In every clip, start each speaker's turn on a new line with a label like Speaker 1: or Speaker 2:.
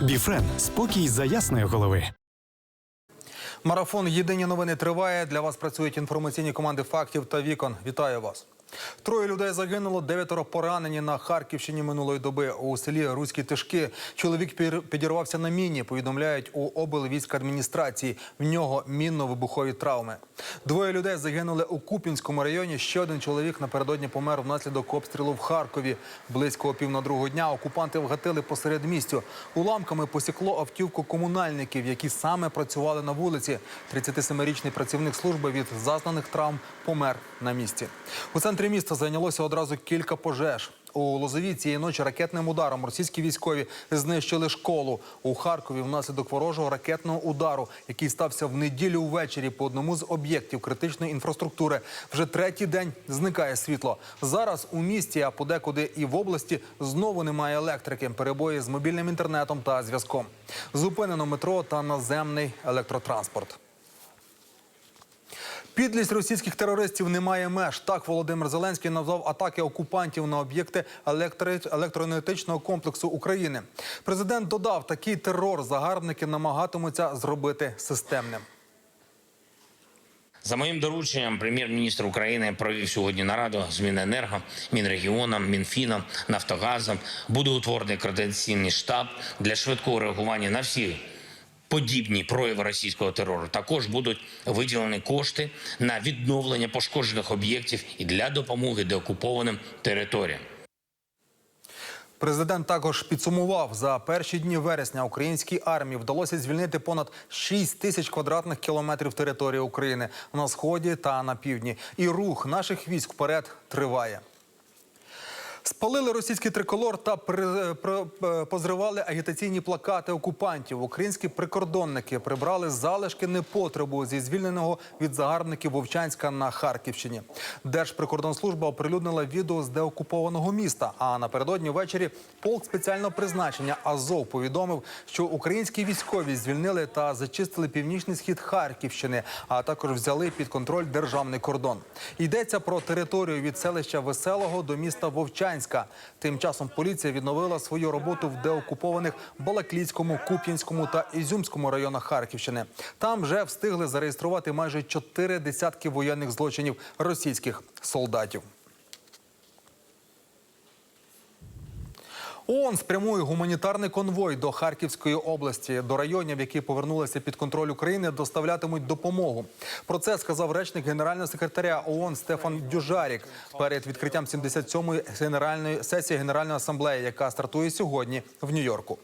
Speaker 1: Біфрен спокій за ясної голови.
Speaker 2: Марафон Єдині новини триває. Для вас працюють інформаційні команди фактів та вікон. Вітаю вас. Троє людей загинуло, дев'ятеро поранені на Харківщині минулої доби у селі Руські Тишки. Чоловік підірвався на міні. Повідомляють у облвійськадміністрації. В нього мінно-вибухові травми. Двоє людей загинули у Купінському районі. Ще один чоловік напередодні помер внаслідок обстрілу в Харкові. Близько пів на другого дня окупанти вгатили посеред містю. Уламками посікло автівку комунальників, які саме працювали на вулиці. 37-річний працівник служби від зазнаних травм помер на місці. У центрі міста зайнялося одразу кілька пожеж. У Лозові цієї ночі ракетним ударом російські військові знищили школу у Харкові внаслідок ворожого ракетного удару, який стався в неділю ввечері по одному з об'єктів критичної інфраструктури. Вже третій день зникає світло. Зараз у місті, а подекуди і в області знову немає електрики. Перебої з мобільним інтернетом та зв'язком. Зупинено метро та наземний електротранспорт. Підлість російських терористів не має меж. Так Володимир Зеленський назвав атаки окупантів на об'єкти електри- електроенергетичного комплексу України. Президент додав, такий терор загарбники намагатимуться зробити системним.
Speaker 3: За моїм дорученням, прем'єр-міністр України провів сьогодні нараду з Міненерго, Мінрегіоном, Мінфіном, Нафтогазом. Буде утворений координаційний штаб для швидкого реагування на всі подібні прояви російського терору. Також будуть виділені кошти на відновлення пошкоджених об'єктів і для допомоги деокупованим територіям.
Speaker 2: Президент також підсумував за перші дні вересня українській армії вдалося звільнити понад 6 тисяч квадратних кілометрів території України на сході та на півдні. І рух наших військ вперед триває. Спалили російський триколор та при, при- е, позривали агітаційні плакати окупантів. Українські прикордонники прибрали залишки непотребу зі звільненого від загарбників Вовчанська на Харківщині. Держприкордонслужба оприлюднила відео з деокупованого міста. А напередодні ввечері полк спеціального призначення Азов повідомив, що українські військові звільнили та зачистили північний схід Харківщини, а також взяли під контроль державний кордон. Йдеться про територію від селища Веселого до міста Вовчанська. Тим часом поліція відновила свою роботу в деокупованих Балаклійському, Куп'янському та Ізюмському районах Харківщини. Там вже встигли зареєструвати майже чотири десятки воєнних злочинів російських солдатів. ООН спрямує гуманітарний конвой до Харківської області. До районів, які повернулися під контроль України, доставлятимуть допомогу. Про це сказав речник генерального секретаря ООН Стефан Дюжарік перед відкриттям 77-ї генеральної сесії Генеральної асамблеї, яка стартує сьогодні в Нью-Йорку.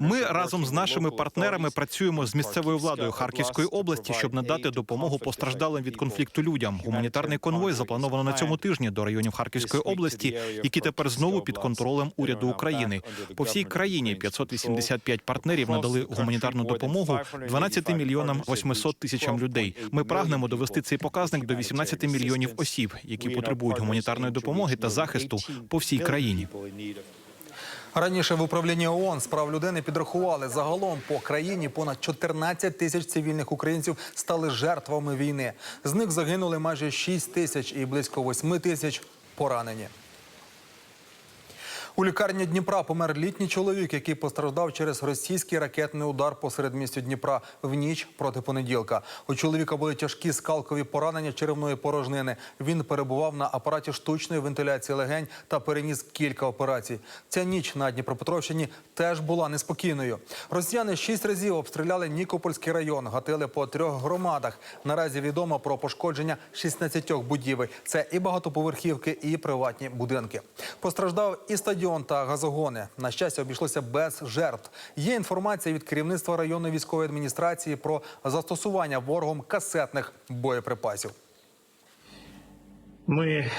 Speaker 4: Ми разом з нашими партнерами працюємо з місцевою владою Харківської області, щоб надати допомогу постраждалим від конфлікту людям. Гуманітарний конвой заплановано на цьому тижні до районів Харківської області, які тепер знову під контролем уряду України. По всій країні 585 партнерів надали гуманітарну допомогу 12 мільйонам 800 тисячам людей. Ми прагнемо довести цей показник до 18 мільйонів осіб, які потребують гуманітарної допомоги та захисту по всій країні.
Speaker 2: Раніше в управлінні ООН з прав людини підрахували загалом по країні понад 14 тисяч цивільних українців стали жертвами війни. З них загинули майже 6 тисяч і близько 8 тисяч поранені. У лікарні Дніпра помер літній чоловік, який постраждав через російський ракетний удар посеред містя Дніпра в ніч проти понеділка. У чоловіка були тяжкі скалкові поранення черевної порожнини. Він перебував на апараті штучної вентиляції легень та переніс кілька операцій. Ця ніч на Дніпропетровщині теж була неспокійною. Росіяни шість разів обстріляли Нікопольський район, гатили по трьох громадах. Наразі відомо про пошкодження 16 будівель. Це і багатоповерхівки, і приватні будинки. Постраждав і стадіон та газогони. На щастя, обійшлося без жертв. Є інформація від керівництва районної військової адміністрації про застосування ворогом касетних боєприпасів.
Speaker 5: Ми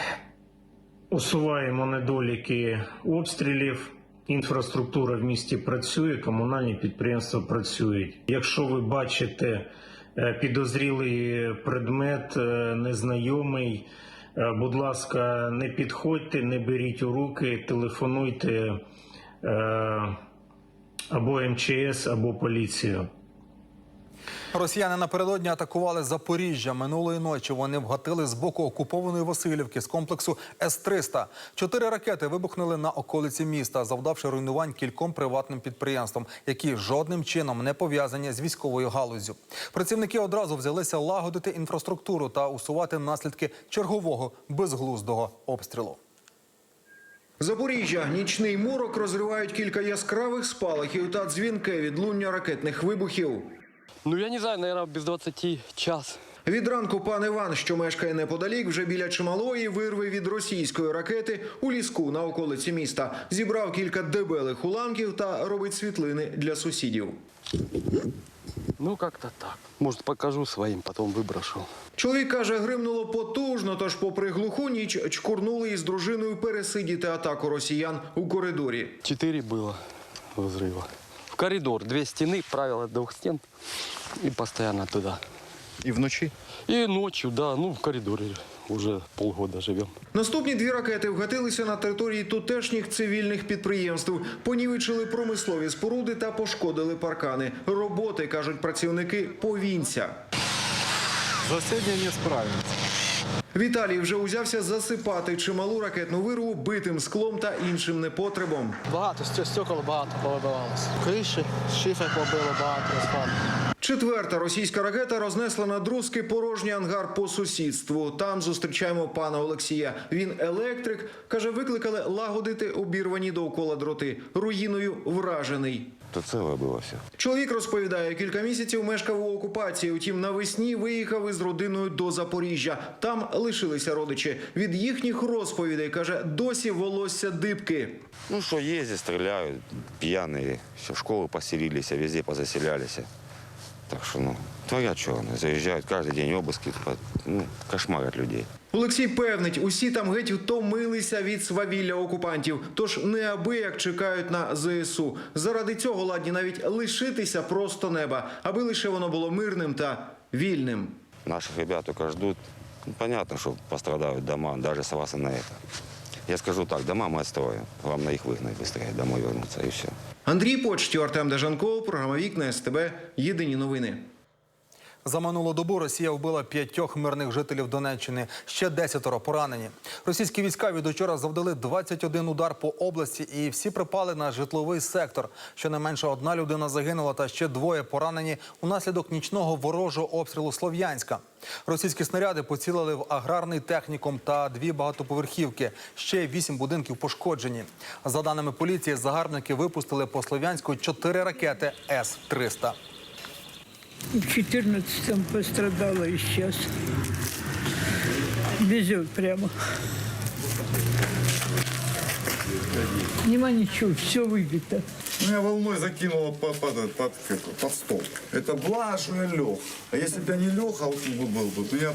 Speaker 5: усуваємо недоліки обстрілів. Інфраструктура в місті працює, комунальні підприємства працюють. Якщо ви бачите е, підозрілий предмет, е, незнайомий, будь ласка, не підходьте, не беріть у руки, телефонуйте е, або МЧС, або поліцію.
Speaker 2: Росіяни напередодні атакували Запоріжжя. Минулої ночі вони вгатили з боку окупованої Васильівки з комплексу С-300. Чотири ракети вибухнули на околиці міста, завдавши руйнувань кільком приватним підприємствам, які жодним чином не пов'язані з військовою галуззю. Працівники одразу взялися лагодити інфраструктуру та усувати наслідки чергового безглуздого обстрілу.
Speaker 6: Запоріжжя нічний морок розривають кілька яскравих спалахів та дзвінке відлуння ракетних вибухів.
Speaker 7: Ну, я не знаю, наверное, без 20 час.
Speaker 6: Від ранку пан Іван, що мешкає неподалік, вже біля чималої вирви від російської ракети у ліску на околиці міста. Зібрав кілька дебелих уламків та робить світлини для сусідів.
Speaker 7: Ну, как-то так. Может, покажу своим, потом выброшу.
Speaker 6: Чоловік каже, гримнуло потужно, тож, попри глуху ніч, чкурнули із дружиною пересидіти атаку росіян у коридорі.
Speaker 7: Четыре было взрыва. В коридор. Две стены, правило двух стен. И постоянно туда.
Speaker 8: І вночі.
Speaker 7: И ночью, да, ну, в коридоре уже полгода живем.
Speaker 6: Наступні дві ракети вгатилися на території тутешніх цивільних підприємств, понівечили промислові споруди та пошкодили паркани. Роботи кажуть працівники повінця.
Speaker 8: Засідання не справимося.
Speaker 6: Віталій вже узявся засипати чималу ракетну вирву битим склом та іншим непотребом.
Speaker 9: Багато стекол багато повибивалося. Криші, шифер побило багато розпад.
Speaker 6: Четверта російська ракета рознесла на друзки порожній ангар по сусідству. Там зустрічаємо пана Олексія. Він електрик. каже, викликали лагодити обірвані довкола дроти. Руїною вражений
Speaker 10: То целое было все.
Speaker 6: Чоловік розповідає, кілька місяців мешкав у окупації. Утім, навесні виїхав із родиною до Запоріжжя. Там лишилися родичі. Від їхніх розповідей каже, досі волосся дибки.
Speaker 10: Ну что, ездят, стреляют, пьяные, все, в школы поселились, а везде позаселялись. Так что, ну, творят что, они заезжают каждый день обыски, по- ну, кошмарят людей.
Speaker 6: Олексій певнить, усі там геть втомилися від свавілля окупантів, тож неабияк чекають на ЗСУ. Заради цього ладні навіть лишитися просто неба, аби лише воно було мирним та вільним.
Speaker 10: Наших ребят только ждут. Ну, понятно, что пострадают дома, даже согласно на это. Я скажу так, дома мы отстроим. Главное их выгнать быстрее, домой вернуться и все.
Speaker 6: Андрій Почтів, Артем Дежанков, програма Вікна СТБ. Єдині новини.
Speaker 2: За минулу добу Росія вбила п'ятьох мирних жителів Донеччини. Ще десятеро поранені. Російські війська від учора завдали 21 удар по області, і всі припали на житловий сектор. Щонайменше одна людина загинула, та ще двоє поранені унаслідок нічного ворожого обстрілу Слов'янська. Російські снаряди поцілили в аграрний технікум та дві багатоповерхівки. Ще вісім будинків пошкоджені. За даними поліції, загарбники випустили по Слов'янську чотири ракети С-300.
Speaker 11: В 14-м пострадала и сейчас. Везет прямо. Нема ничего, все выбито.
Speaker 8: Меня волной закинуло под, под, под, под стол. Это что я лег. А если бы я не лег, а вот бы был бы, то я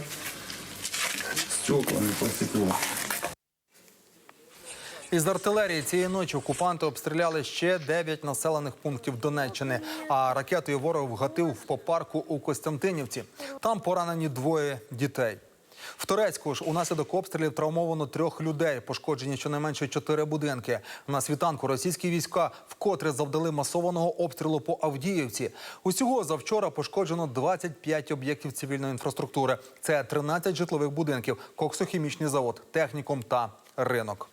Speaker 8: стеклами посекло.
Speaker 2: Із артилерії цієї ночі окупанти обстріляли ще 9 населених пунктів Донеччини. А ракетою ворог вгатив в попарку у Костянтинівці. Там поранені двоє дітей. В Турецьку ж унаслідок обстрілів травмовано трьох людей. Пошкоджені щонайменше чотири будинки. На світанку російські війська вкотре завдали масованого обстрілу по Авдіївці. Усього завчора пошкоджено 25 об'єктів цивільної інфраструктури. Це 13 житлових будинків, коксохімічний завод, технікум та ринок.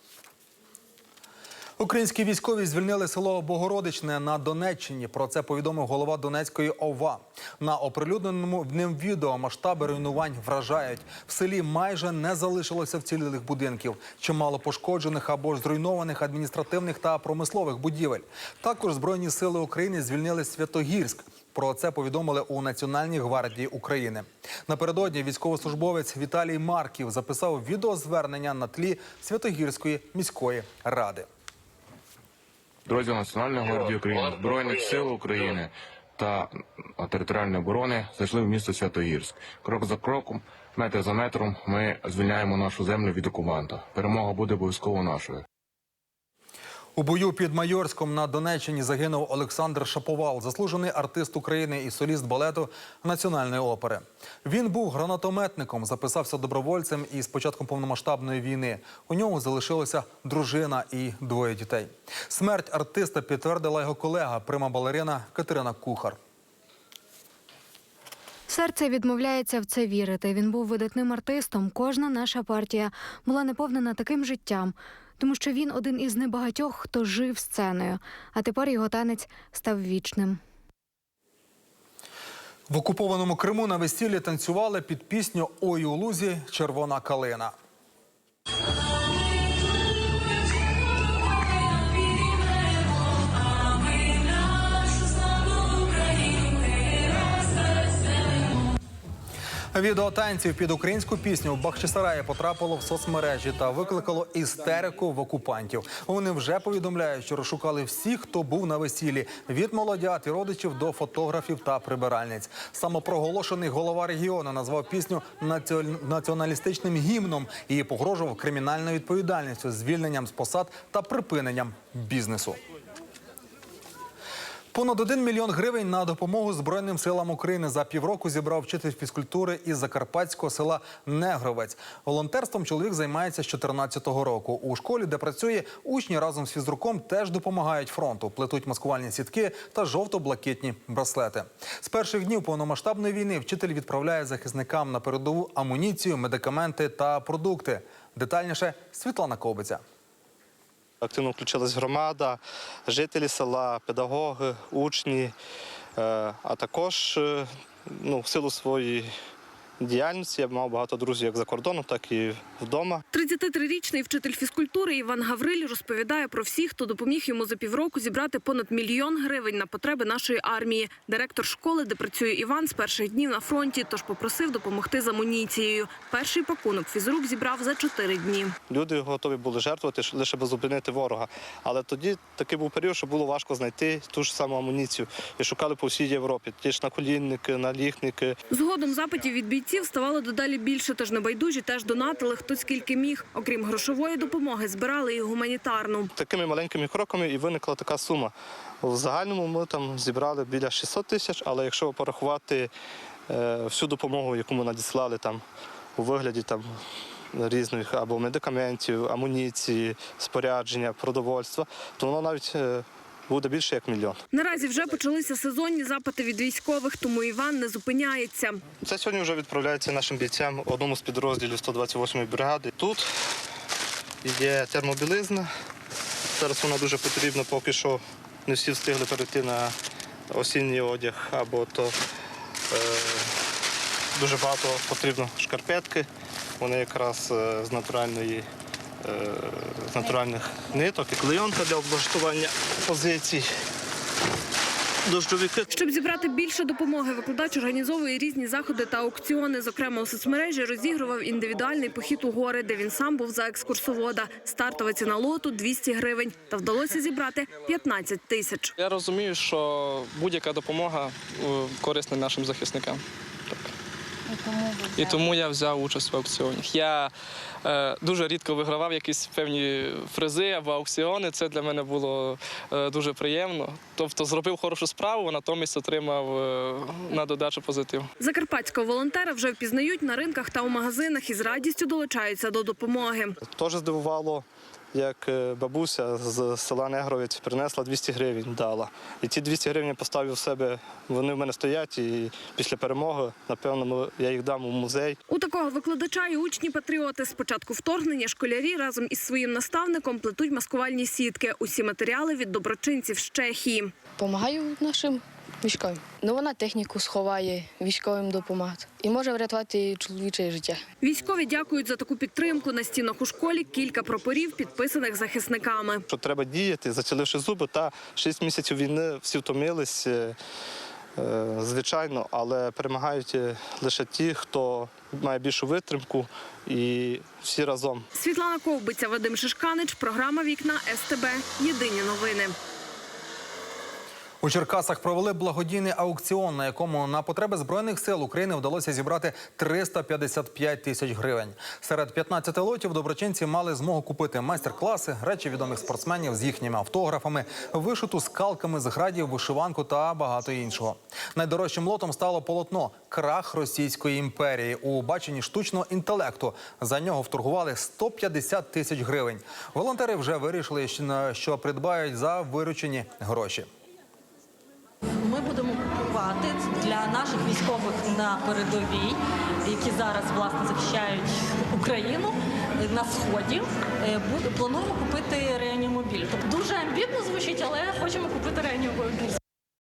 Speaker 2: Українські військові звільнили село Богородичне на Донеччині. Про це повідомив голова Донецької ОВА. На оприлюдненому в ним відео масштаби руйнувань вражають. В селі майже не залишилося вцілілих будинків, чимало пошкоджених або ж зруйнованих адміністративних та промислових будівель. Також Збройні сили України звільнили Святогірськ. Про це повідомили у Національній гвардії України. Напередодні військовослужбовець Віталій Марків записав відеозвернення на тлі Святогірської міської ради.
Speaker 12: Друзі Національної гвардії України, Збройних сил України та територіальної оборони зайшли в місто Святогірськ. Крок за кроком, метр за метром, ми звільняємо нашу землю від окупанта. Перемога буде обов'язково нашою.
Speaker 2: У бою під Майорськом на Донеччині загинув Олександр Шаповал, заслужений артист України і соліст балету Національної опери. Він був гранатометником, записався добровольцем і з початком повномасштабної війни. У ньому залишилася дружина і двоє дітей. Смерть артиста підтвердила його колега, прима балерина Катерина Кухар.
Speaker 13: Серце відмовляється в це вірити. Він був видатним артистом. Кожна наша партія була наповнена таким життям, тому що він один із небагатьох, хто жив сценою, а тепер його танець став вічним.
Speaker 2: В окупованому Криму на весіллі танцювали під пісню Ой у лузі червона калина. Відео танців під українську пісню в Бахчисараї потрапило в соцмережі та викликало істерику в окупантів. Вони вже повідомляють, що розшукали всіх, хто був на весіллі від молодят і родичів до фотографів та прибиральниць. Самопроголошений голова регіону назвав пісню націон- націоналістичним гімном і погрожував кримінальною відповідальністю, звільненням з посад та припиненням бізнесу. Понад 1 мільйон гривень на допомогу Збройним силам України за півроку зібрав вчитель фізкультури із закарпатського села Негровець. Волонтерством чоловік займається з 14-го року. У школі, де працює, учні разом з фізруком теж допомагають фронту, плетуть маскувальні сітки та жовто-блакитні браслети. З перших днів повномасштабної війни вчитель відправляє захисникам на передову амуніцію, медикаменти та продукти. Детальніше Світлана Ковбиця.
Speaker 14: Активно включилась громада, жителі села, педагоги, учні, е, а також е, ну, в силу своєї діяльності я мав багато друзів як за кордоном, так і вдома.
Speaker 15: 33-річний вчитель фізкультури Іван Гавриль розповідає про всіх, хто допоміг йому за півроку зібрати понад мільйон гривень на потреби нашої армії. Директор школи, де працює Іван, з перших днів на фронті, тож попросив допомогти з амуніцією. Перший пакунок фізрук зібрав за чотири дні.
Speaker 14: Люди готові були жертвувати лише би зупинити ворога. Але тоді такий був період, що було важко знайти ту ж саму амуніцію. І шукали по всій Європі. Ті ж наколінники, наліхники.
Speaker 15: Згодом запитів від бійців ставало дедалі більше, тож небайдужі теж донатили хто скільки міг. Окрім грошової допомоги, збирали і гуманітарну.
Speaker 14: Такими маленькими кроками і виникла така сума. В загальному ми там зібрали біля 600 тисяч, але якщо порахувати е, всю допомогу, яку ми надіслали там у вигляді там різних або медикаментів, амуніції, спорядження, продовольства, то воно навіть е, буде більше як мільйон.
Speaker 15: Наразі вже почалися сезонні запити від військових, тому Іван не зупиняється.
Speaker 14: Це сьогодні вже відправляється нашим бійцям одному з підрозділів 128-ї бригади. Тут є термобілизна. Зараз вона дуже потрібна, поки що не всі встигли перейти на осінній одяг, або то е, дуже багато потрібно шкарпетки. Вони якраз е, з натуральної. Е, З натуральних ниток і клейонка для облаштування позицій. Дощовики
Speaker 15: Щоб зібрати більше допомоги, викладач організовує різні заходи та аукціони. Зокрема, у соцмережі розігрував індивідуальний похід у гори, де він сам був за екскурсовода. Стартова ціна лоту 200 гривень. Та вдалося зібрати 15 тисяч.
Speaker 7: Я розумію, що будь-яка допомога е, корисна нашим захисникам. І тому я взяв участь в аукціоні. Я е, дуже рідко вигравав якісь певні фризи або аукціони. Це для мене було е, дуже приємно. Тобто зробив хорошу справу, а натомість отримав е, на додачу позитив.
Speaker 15: Закарпатського волонтера вже впізнають на ринках та у магазинах і з радістю долучаються до допомоги.
Speaker 14: Теж здивувало, як е, бабуся з села Негровець принесла 200 гривень, дала. І ті 200 гривень я поставив в себе, вони в мене стоять, і після перемоги, напевно, я їх дам у музей.
Speaker 15: У такого викладача і учні патріоти з початку вторгнення школярі разом із своїм наставником плетуть маскувальні сітки. Усі матеріали від доброчинців з Чехії.
Speaker 16: Помагаю нашим військовим. Ну вона техніку сховає, військовим допомагати і може врятувати чоловіче життя.
Speaker 15: Військові дякують за таку підтримку. На стінах у школі кілька прапорів, підписаних захисниками.
Speaker 14: Що треба діяти, заціливши зуби, та 6 місяців війни всі втомились, е, е, звичайно, але перемагають е, лише ті, хто має більшу витримку і всі разом.
Speaker 15: Світлана Ковбиця, Вадим Шишканич, програма Вікна СТБ. Єдині новини.
Speaker 2: У Черкасах провели благодійний аукціон, на якому на потреби збройних сил України вдалося зібрати 355 тисяч гривень. Серед 15 лотів доброчинці мали змогу купити майстер-класи, речі відомих спортсменів з їхніми автографами, вишиту скалками з градів, вишиванку та багато іншого. Найдорожчим лотом стало полотно Крах Російської імперії у баченні штучного інтелекту. За нього вторгували 150 тисяч гривень. Волонтери вже вирішили, що- придбають за виручені гроші.
Speaker 17: Наших військових на передовій, які зараз власне захищають Україну е, на сході. Е, Плануємо купити реанімобіль. Тобто дуже амбітно звучить, але хочемо купити реанімобіль.